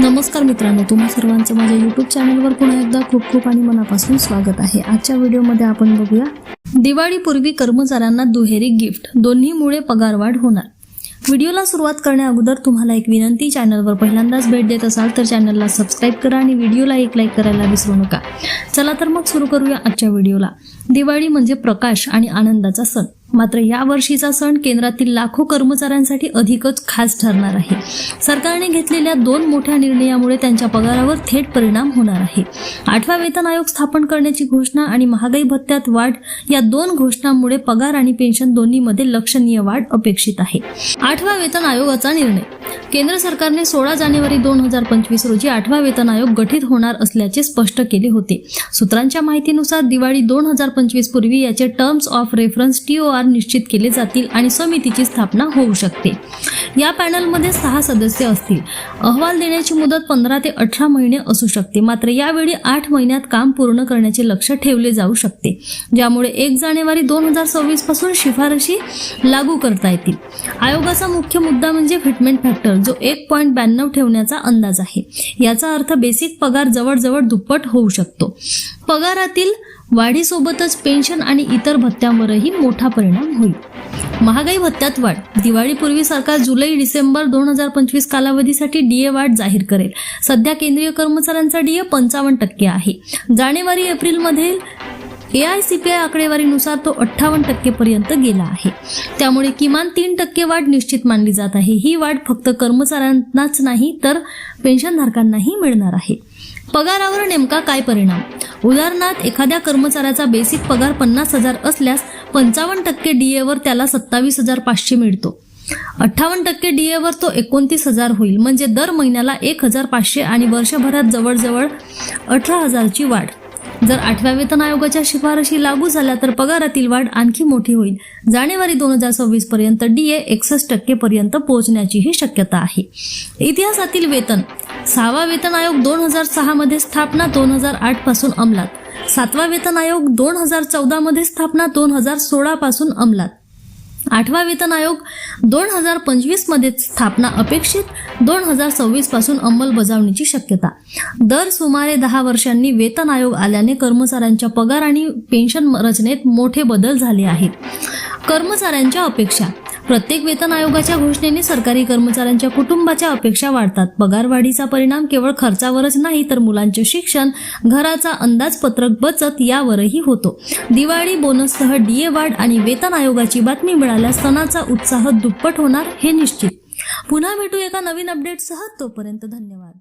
नमस्कार मित्रांनो तुम्हा सर्वांचं माझ्या युट्यूब चॅनलवर पुन्हा एकदा खूप खूप आणि मनापासून स्वागत आहे. आजच्या व्हिडिओमध्ये आपण बघूया दिवाळीपूर्वी कर्मचाऱ्यांना दुहेरी गिफ्ट दोन्हीमुळे पगारवाढ होणार. व्हिडिओला सुरुवात करण्या अगोदर तुम्हाला एक विनंती चॅनलवर पहिल्यांदाच भेट देत असाल तर चॅनलला सबस्क्राईब करा आणि व्हिडिओला एक लाईक करायला विसरू नका. चला तर मग सुरू करूया आजच्या व्हिडिओला. दिवाळी म्हणजे प्रकाश आणि आनंदाचा सण. मात्र या वर्षीचा सण केंद्रातील लाखो कर्मचाऱ्यांसाठी अधिकच खास ठरणार आहे. सरकारने घेतलेल्या दोन मोठ्या निर्णयामुळे त्यांच्या पगारावर थेट परिणाम होणार आहे. आठवा वेतन आयोग स्थापन करण्याची घोषणा आणि महागाई भत्त्यात वाढ या दोन घोषणांमुळे पगार आणि पेन्शन दोन्हीमध्ये लक्षणीय वाढ अपेक्षित आहे. आठवा वेतन आयोगाचा निर्णय. केंद्र सरकारने सोळा जानेवारी दोन हजार पंचवीस रोजी आठवा वेतन आयोग गठीत होणार असल्याचे स्पष्ट केले होते. सूत्रांच्या माहितीनुसार दिवाळी दोन हजार पंचवीस पूर्वी याचे terms of reference T O R निश्चित केले जातील आणि समितीची स्थापना होऊ शकते. या पॅनलमध्ये सहा सदस्य असतील. अहवाल देण्याची मुदत पंधरा ते अठरा महिने असू शकते. मात्र यावेळी आठ महिन्यात काम पूर्ण करण्याचे लक्ष ठेवले जाऊ शकते. ज्यामुळे एक जानेवारी दोन हजार सव्वीसपासून शिफारशी लागू करता येतील. आयोगाचा मुख्य मुद्दा म्हणजे फिटमेंट फॅक्टर जो एक पॉईंट ब्याण्णव ठेवण्याचा अंदाज आहे. याचा अर्थ बेसिक पगार जवळजवळ दुप्पट होऊ शकतो. पगारातील वाढीसोबतच पेन्शन आणि इतर भत्त्यांवरही मोठा परिणाम होईल. महागाई भत्त्यात वाढ. दिवाळीपूर्वी सरकार जुलै डिसेंबर दोन हजार पंचवीस कालावधीसाठी डीए वाढ जाहीर करेल. सध्या केंद्रीय कर्मचाऱ्यांचा डीए पंचावन्न टक्के आहे. जानेवारी एप्रिलमध्ये A I C P I आकडेवारीनुसार तो अठ्ठावन्न टक्केपर्यंत गेला आहे. त्यामुळे किमान तीन टक्के वाढ निश्चित मानली जात आहे. ही वाढ फक्त कर्मचाऱ्यांनाच नाही तर पेन्शनधारकांनाही मिळणार आहे. पगारावर नेमका काय परिणाम? उदाहरणार्थ एखाद्या कर्मचाऱ्याचा बेसिक पगार पन्नास हजार असल्यास पंचावन्न टक्के डी एवर त्याला सत्तावीस हजार पाचशे मिळतो. अठ्ठावन्न टक्के डी एवर तो एकोणतीस हजार होईल. म्हणजे दर महिन्याला एक हजार पाचशे आणि वर्षभरात जवळजवळ अठरा हजारची वाढ. जर आठव्या वेतन आयोगाच्या शिफारशी लागू झाल्या तर पगारातील वाढ आणखी मोठी होईल. जानेवारी दोन हजार सव्वीस पर्यंत डीए एकसष्ट टक्के पर्यंत पोहोचण्याचीही शक्यता आहे. इतिहासातील वेतन. सहावा वेतन आयोग दोन हजार सहा मध्ये स्थापना दोन हजार आठपासून अंमलात. सातवा वेतन आयोग दोन हजार चौदा मध्ये स्थापना दोन हजार सोळा पासून अंमलात. आठवा वेतन आयोग दोन हजार पंचवीसमध्ये स्थापना अपेक्षित दोन हजार सव्वीसपासून अंमलबजावणीची शक्यता. दर सुमारे दहा वर्षांनी वेतन आयोग आल्याने कर्मचाऱ्यांच्या पगार आणि पेन्शन रचनेत मोठे बदल झाले आहेत. कर्मचाऱ्यांच्या अपेक्षा प्रत्येक वेतन आयोगाच्या घोषणेने सरकारी कर्मचाऱ्यांच्या कुटुंबाच्या अपेक्षा वाढतात. पगारवाढीचा परिणाम केवळ खर्चावरच नाही तर मुलांचे शिक्षण घराचा अंदाजपत्रक बचत यावरही होतो. दिवाळी बोनससह डीए वाढ आणि वेतन आयोगाची बातमी मिळाल्यास सणाचा उत्साह दुप्पट होणार हे निश्चित. पुन्हा भेटू एका नवीन अपडेटसह तोपर्यंत धन्यवाद.